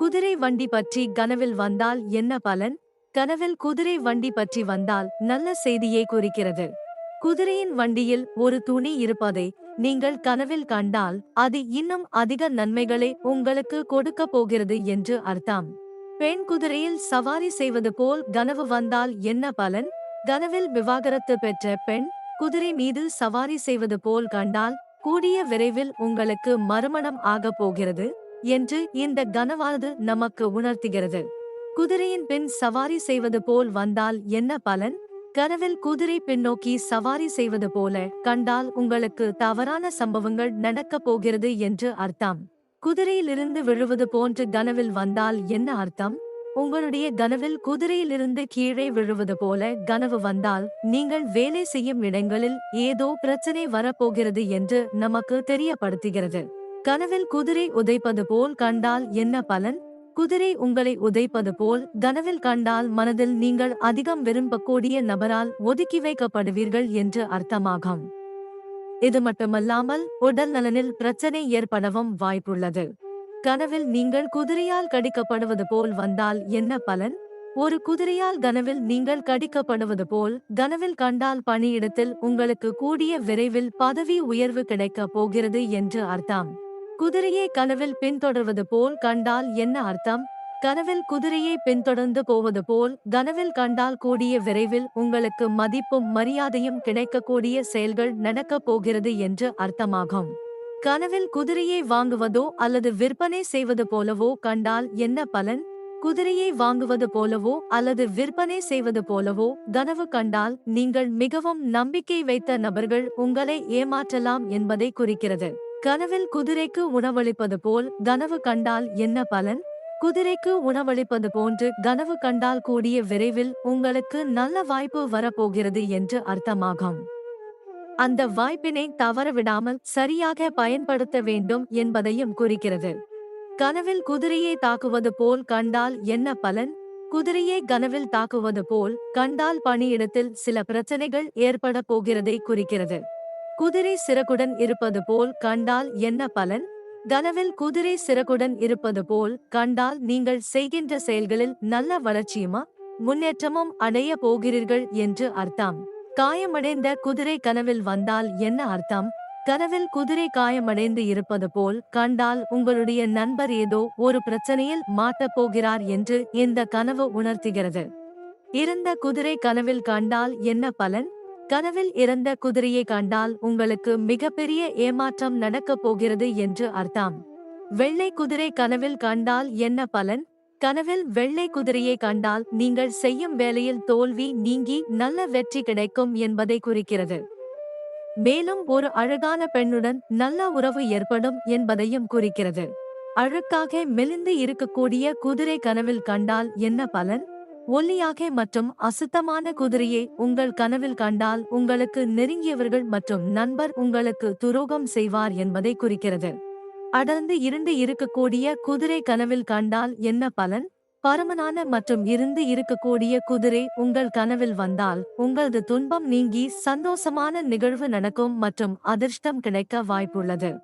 குதிரை வண்டி பற்றி கனவில் வந்தால் என்ன பலன்? கனவில் குதிரை வண்டி பற்றி வந்தால் நல்ல செய்தியை குறிக்கிறது. குதிரையின் வண்டியில் ஒரு துணி இருப்பதை நீங்கள் கனவில் கண்டால் அது இன்னும் அதிக நன்மைகளை உங்களுக்கு கொடுக்க போகிறது என்று அர்த்தம். பெண் குதிரையில் சவாரி செய்வது போல் கனவு வந்தால் என்ன பலன்? கனவில் விவாகரத்து பெற்ற பெண் குதிரை மீது சவாரி செய்வது போல் கண்டால் கூடிய விரைவில் உங்களுக்கு மறுமணம் ஆகப் போகிறது. என்று இந்த கனவானது நமக்கு உணர்த்துகிறது. குதிரையின் பின் சவாரி செய்வது போல் வந்தால் என்ன பலன்? கனவில் குதிரை பின்னோக்கி சவாரி செய்வது போல கண்டால் உங்களுக்கு தவறான சம்பவங்கள் நடக்கப் போகிறது என்று அர்த்தம். குதிரையிலிருந்து விழுவது போன்று கனவில் வந்தால் என்ன அர்த்தம்? உங்களுடைய கனவில் குதிரையிலிருந்து கீழே விழுவது போல கனவு வந்தால் நீங்கள் வேலை செய்யும் இடங்களில் ஏதோ பிரச்சனை வரப்போகிறது என்று நமக்கு தெரியப்படுத்துகிறது. கனவில் குதிரை உதைப்பது போல் கண்டால் என்ன பலன்? குதிரை உங்களை உதைப்பது போல் கனவில் கண்டால் மனதில் நீங்கள் அதிகம் விரும்பக்கூடிய நபரால் ஒதுக்கி வைக்கப்படுவீர்கள் என்று அர்த்தமாகும். இது மட்டுமல்லாமல் உடல் நலனில் பிரச்சனை ஏற்படவும் வாய்ப்புள்ளது. கனவில் நீங்கள் குதிரையால் கடிக்கப்படுவது போல் வந்தால் என்ன பலன்? ஒரு குதிரையால் கனவில் நீங்கள் கடிக்கப்படுவது போல் கனவில் கண்டால் பணியிடத்தில் உங்களுக்கு கூடிய விரைவில் பதவி உயர்வு கிடைக்கப் போகிறது என்று அர்த்தம். குதிரையை கனவில் பின்தொடர்வது போல் கண்டால் என்ன அர்த்தம்? கனவில் குதிரையை பின்தொடர்ந்து போவது போல் கனவில் கண்டால் கூடிய விரைவில் உங்களுக்கு மதிப்பும் மரியாதையும் கிடைக்கக்கூடிய செயல்கள் நடக்கப் போகிறது என்று அர்த்தமாகும். கனவில் குதிரையை வாங்குவதோ அல்லது விற்பனை செய்வது போலவோ கண்டால் என்ன பலன்? குதிரையை வாங்குவது போலவோ அல்லது விற்பனை செய்வது போலவோ கனவு கண்டால் நீங்கள் மிகவும் நம்பிக்கை வைத்த நபர்கள் உங்களை ஏமாற்றலாம் என்பதை குறிக்கிறது. கனவில் குதிரைக்கு உணவளிப்பது போல் கனவு கண்டால் என்ன பலன்? குதிரைக்கு உணவளிப்பது போன்று கனவு கண்டால் கூடிய விரைவில் உங்களுக்கு நல்ல வாய்ப்பு வரப்போகிறது என்று அர்த்தமாகும். அந்த வாய்ப்பினை தவறவிடாமல் சரியாக பயன்படுத்த வேண்டும் என்பதையும் குறிக்கிறது. கனவில் குதிரையை தாக்குவது போல் கண்டால் என்ன பலன்? குதிரையை கனவில் தாக்குவது போல் கண்டால் பணியிடத்தில் சில பிரச்சனைகள் ஏற்பட போகிறதை குறிக்கிறது. குதிரை சிறகுடன் இருப்பது போல் கண்டால் என்ன பலன்? கனவில் குதிரை சிறகுடன் இருப்பது போல் கண்டால் நீங்கள் செய்கின்ற செயல்களில் நல்ல வளர்ச்சியுமா? முன்னேற்றமும் அடைய போகிறீர்கள் என்று அர்த்தம். காயமடைந்த குதிரை கனவில் வந்தால் என்ன அர்த்தம்? கனவில் குதிரை காயமடைந்து இருப்பது போல் கண்டால் உங்களுடைய நண்பர் ஏதோ ஒரு பிரச்சனையில் மாட்டப் போகிறார் என்று இந்த கனவு உணர்த்துகிறது. இருந்த குதிரை கனவில் கண்டால் என்ன பலன்? கனவில் இறந்த குதிரையை கண்டால் உங்களுக்கு மிகப்பெரிய ஏமாற்றம் நடக்கப் போகிறது என்று அர்த்தம். வெள்ளை குதிரை கனவில் கண்டால் என்ன பலன்? கனவில் வெள்ளை குதிரையை கண்டால் நீங்கள் செய்யும் வேலையில் தோல்வி நீங்கி நல்ல வெற்றி கிடைக்கும் என்பதை குறிக்கிறது. மேலும் ஒரு அழகான பெண்ணுடன் நல்ல உறவு ஏற்படும் என்பதையும் குறிக்கிறது. அழுக்காக மெலிந்து இருக்கக்கூடிய குதிரை கனவில் கண்டால் என்ன பலன்? ஒல்லியாக மற்றும் அசுத்தமான குதிரையை உங்கள் கனவில் கண்டால் உங்களுக்கு நெருங்கியவர்கள் மற்றும் நண்பர் உங்களுக்கு துரோகம் செய்வார் என்பதை குறிக்கிறது. அடர்ந்து இருண்டு இருக்கக்கூடிய குதிரை கனவில் கண்டால் என்ன பலன்? பருமனான மற்றும் இருந்து இருக்கக்கூடிய குதிரை உங்கள் கனவில் வந்தால் உங்களது துன்பம் நீங்கி சந்தோஷமான நிகழ்வு நடக்கும் மற்றும் அதிர்ஷ்டம் கிடைக்க வாய்ப்புள்ளது.